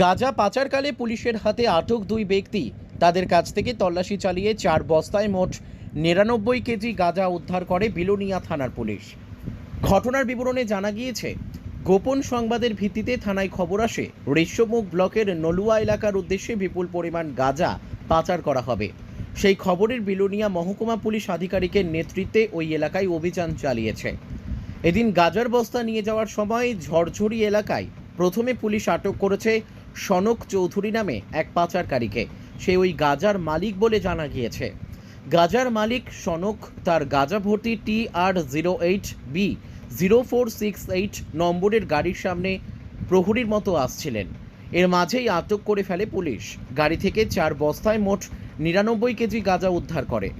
গাঁজা পাচারকালে পুলিশের হাতে আটক দুই ব্যক্তি। তাদের কাছ থেকে তল্লাশি চালিয়ে চার বস্তায় মোট নিরানব্বই কেজি গাঁজা উদ্ধার করে বিলোনিয়া থানার পুলিশ। ঘটনার বিবরণে জানা গিয়েছে, গোপন সংবাদের ভিত্তিতে থানায় খবর আসে, ঋষ্যমুখ ব্লকের নলুয়া এলাকার উদ্দেশ্যে বিপুল পরিমাণ গাঁজা পাচার করা হবে। সেই খবরের বিলোনিয়া মহকুমা পুলিশ আধিকারিকের নেতৃত্বে ওই এলাকায় অভিযান চালিয়েছে। এদিন গাজার বস্তা নিয়ে যাওয়ার সময় ঝড়ঝড়ি এলাকায় প্রথমে পুলিশ আটক করেছে সনক চৌধুরী নামে এক পাচারকারীকে। সে ওই গাজার মালিক বলে জানা গিয়েছে। গাজার মালিক সনক, তার গাজা ভর্তি T R zero eight B zero four six eight নম্বরের গাড়ির সামনে প্রহরীর মতো আসছিলেন। এর মাঝেই আটক করে ফেলে পুলিশ। গাড়ি থেকে চার বস্তায় মোট নিরানব্বই কেজি গাঁজা উদ্ধার করে।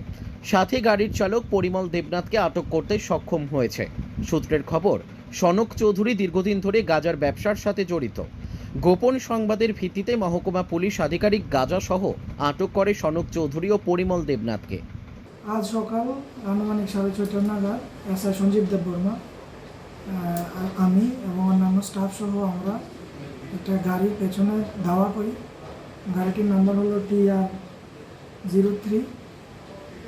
সাথে গাড়ির চালক পরিমল দেবনাথকে আটক করতে সক্ষম হয়েছে। সূত্রের খবর, সনক চৌধুরী দীর্ঘদিন ধরে গাজার ব্যবসার সাথে জড়িত। গোপন সংবাদের ভিত্তিতে মহকুমা পুলিশ আধিকারিক গাজা সহ আটক করে সনক চৌধুরী ও পরিমল দেবনাথকে। আজ সকাল আনুমানিক সাড়ে ছয়টার নাগাদ এস আই সঞ্জীব দেববর্মা আমি এবং অন্যান্য স্টাফ সহ আমরা একটা গাড়ির পেছনে ধাওয়া করি। গাড়িটির নাম্বার হলো T R zero three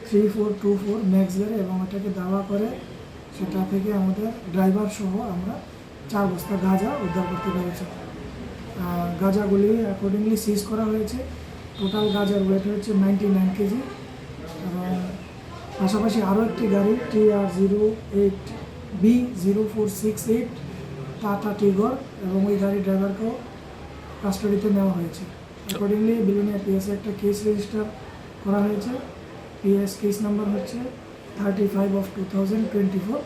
three four two four Max গাড়ি এবং এটাকে দাওয়া করে সেটা থেকে আমাদের ড্রাইভার সহ আমরা চার বস্তা গাঁজা উদ্ধার করতে পেরেছি। গাঁজাগুলি অ্যাকর্ডিংলি সিজ করা হয়েছে। টোটাল গাঁজার ওয়েট হচ্ছে নাইনটি নাইন কেজি এবং পাশাপাশি আরও একটি গাড়ি T R zero eight B zero four six eight Tata Tigor এবং ওই গাড়ির ড্রাইভারকেও কাস্টাডিতে নেওয়া হয়েছে। অ্যাকর্ডিংলি বিলিনিয়া পিএসএ একটা কেস রেজিস্টার করা হয়েছে। পিএস কেস নাম্বার হচ্ছে thirty five of two thousand twenty four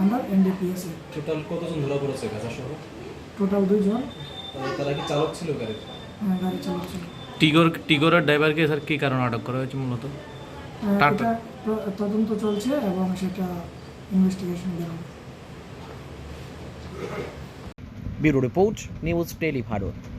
under NDPSA total কতজন ধরা পড়েছে গাজা সহ টোটাল দুজন। তারা কি চালক ছিল গাড়ির? আহ, গাড়ি চালাচ্ছিল টিগর টিগরের ড্রাইভারকে স্যার কী কারণে আটক করা হয়েছে মূলত? টাটা। এটা তদন্ত চলছে এবং সেটা ইনভেস্টিগেশন বেরোবে bureau report news tele Bharat.